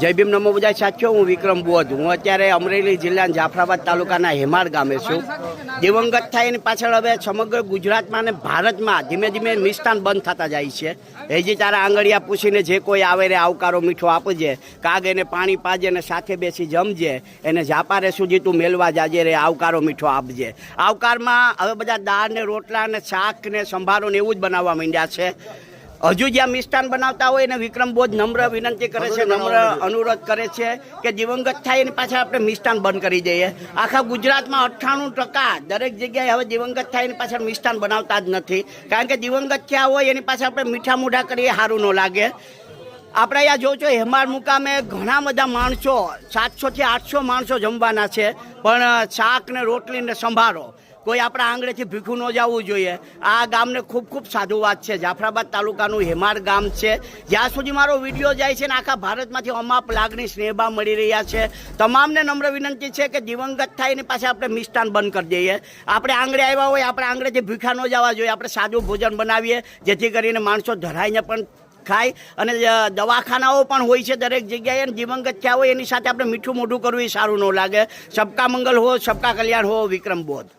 જય ભીમ નમો બધા સાચો, હું વિક્રમ બોધ. હું અત્યારે અમરેલી જિલ્લાના જાફરાબાદ તાલુકાના હેમાળ ગામે છું. દિવંગત થાય એની પાછળ હવે સમગ્ર ગુજરાતમાં અને ભારતમાં ધીમે ધીમે મિષ્ટાન બંધ થતા જાય છે. હજી તારા આંગળિયા પૂછીને જે કોઈ આવે રે, આવકારો મીઠો આપજે, કાગ એને પાણી પાજે અને સાથે બેસી જમજે, એને જાપારે સુધી તું મેલવા જાજે રે, આવકારો મીઠો આપજે. આવકારમાં હવે બધા દાળ ને રોટલા ને શાક ને સંભારો ને એવું જ બનાવવા માંડ્યા છે. હજુ જ્યાં મિષ્ટાન બનાવતા હોય એને વિક્રમ બોધ નમ્ર વિનંતી કરે છે નમ્ર અનુરોધ કરે છે કે દિવંગત થાય એની પાછળ આપણે મિષ્ટાન બંધ કરી દઈએ. આખા ગુજરાતમાં અઠ્ઠાણું ટકા દરેક જગ્યાએ હવે દિવંગત થાય એની પાછળ મિષ્ટાન બનાવતા જ નથી. કારણ કે દિવંગત થયા હોય એની પાછળ આપણે મીઠા મૂઠા કરીએ સારું ન લાગે. આપણે અહીંયા જો છો હેમાળ મુકામે ઘણા બધા માણસો, સાતસો થી આઠસો માણસો જમવાના છે, પણ શાક ને રોટલી ને સંભારો. કોઈ આપણા આંગળેથી ભીખું ન જવું જોઈએ. આ ગામને ખૂબ ખૂબ સાધુવાદ છે. જાફરાબાદ તાલુકાનું હેમાળ ગામ છે. જ્યાં સુધી મારો વીડિયો જાય છે ને આખા ભારતમાંથી અમાપ લાગણી સ્નેહભાવ મળી રહ્યા છે. તમામને નમ્ર વિનંતી છે કે દિવંગત થાય એની પાસે આપણે મિષ્ટાન બંધ કરી દઈએ. આપણે આંગળે આવ્યા હોય, આપણે આંગળેથી ભીખા ન જવા જોઈએ. આપણે સાદું ભોજન બનાવીએ, જેથી કરીને માણસો ધરાઈને પણ ખાય. અને દવાખાનાઓ પણ હોય છે દરેક જગ્યાએ. દિવંગત થયા હોય એની સાથે આપણે મીઠું મોઢું કરવું એ સારું ન લાગે. સબકા મંગલ હો, સબકા કલ્યાણ હો, વિક્રમ બોધ.